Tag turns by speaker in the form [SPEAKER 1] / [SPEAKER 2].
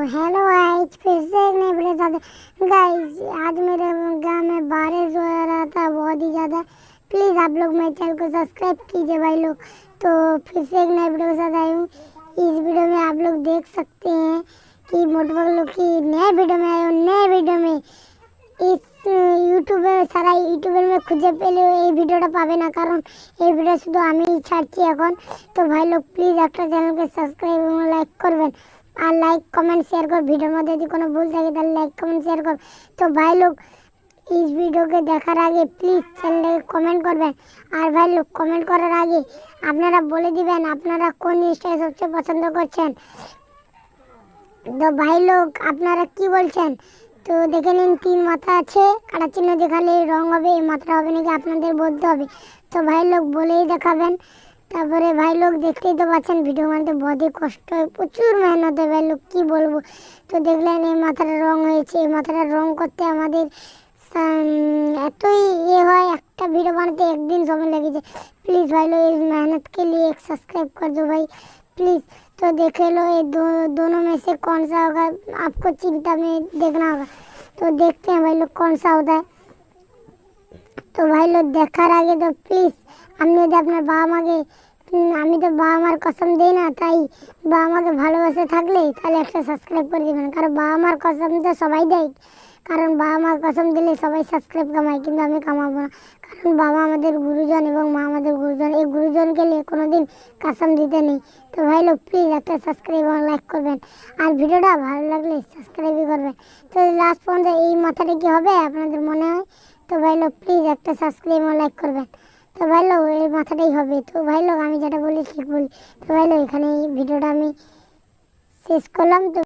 [SPEAKER 1] Hello guys फिर से एक नए वीडियो साथ गाइस आज मेरे गांव में बारिश हो रहा था बहुत ही ज़्यादा प्लीज़ आप लोग मेरे चैनल को सब्सक्राइब कीजिए भाई लोग तो फिर से एक नए वीडियो के साथ आई हूँ इस वीडियो में आप लोग देख सकते हैं कि मोटरबग लोग की नए वीडियो में आए हूँ नए वीडियो में ইস ইউটিউবে সারা ইউটিউবের মধ্যে খুঁজে পেলেও এই ভিডিওটা পাবে না কারণ এই ভিডিও শুধু আমিই ছাড়ছি এখন তো ভাই লোক প্লিজ একটা চ্যানেলকে সাবস্ক্রাইব এবং লাইক করবেন আর লাইক কমেন্ট শেয়ার কর। ভিডিওর মধ্যে যদি কোনো ভুল থাকে, তাহলে লাইক কমেন্ট শেয়ার কর। তো ভাই লোক, এই ভিডিওকে দেখার আগে প্লিজ চ্যানেলটাকে কমেন্ট করবেন। আর ভাই লোক কমেন্ট করার আগে আপনারা বলে দিবেন আপনারা কোন জিনিসটা সবচেয়ে পছন্দ করছেন। তো ভাই লোক, আপনারা কি বলছেন? তো দেখে নিন, তিন মাথা আছে, কাটা চিহ্ন দেখালে রং হবে, এই মাথাটা হবে নাকি আপনাদের বলতে হবে। তো ভাই লোক, বলেই দেখাবেন। তারপরে ভাই লোক দেখতেই তো পাচ্ছেন ভিডিও বানাতে বড়ই কষ্ট হয় প্রচুর মেহনত হয় ভাই লোক কী বলবো তো দেখলেন এই মাথাটা রং হয়েছে এই মাথাটা রং করতে আমাদের উম, এতই ইয়ে হয় একটা ভিডিও বানাতে একদিন সময় লেগেছে प्लीज़ भाई लोग इस मेहनत के लिए एक सब्सक्राइब कर दो भाई प्लीज़ तो देख लो ये दो, दोनों में से कौन सा होगा आपको चिंता में देखना होगा तो देखते हैं भाई लोग कौन सा होता है তো ভাই লোক, দেখার আগে তো প্লিজ আপনি যদি আপনার বাবা মাকে আমি তো বাবা মার কসম দিই না, তাই বাবা মাকে ভালোবাসে থাকলে তাহলে একটা সাবস্ক্রাইব করে দেবেন। কারণ বাবা মার কসম তো সবাই দেয়। কারণ বাবা মার কসম দিলে সবাই সাবস্ক্রাইব কামায়, কিন্তু আমি কামাবো না। কারণ বাবা আমাদের গুরুজন এবং মা আমাদের গুরুজন, এই গুরুজনকে নিয়ে কোনো দিন কাসম দিতে নেই। তো ভাই লোক প্লিজ একটা সাবস্ক্রাইব এবং লাইক করবেন। আর ভিডিওটা ভালো লাগলে সাবস্ক্রাইবই করবেন। তো লাস্ট পর্যন্ত এই মাথাটা কি হবে, আপনাদের মনে হয়? তো ভাই লোক প্লিজ একটা সাবস্ক্রাইব ও লাইক করবেন। তো ভাই লোক, এই মাথাটাই হবে। তো ভাই লোক, আমি যেটা বলি, ঠিক বলি। তো ভাই লোক, এখানে এই ভিডিওটা আমি শেষ করলাম। তো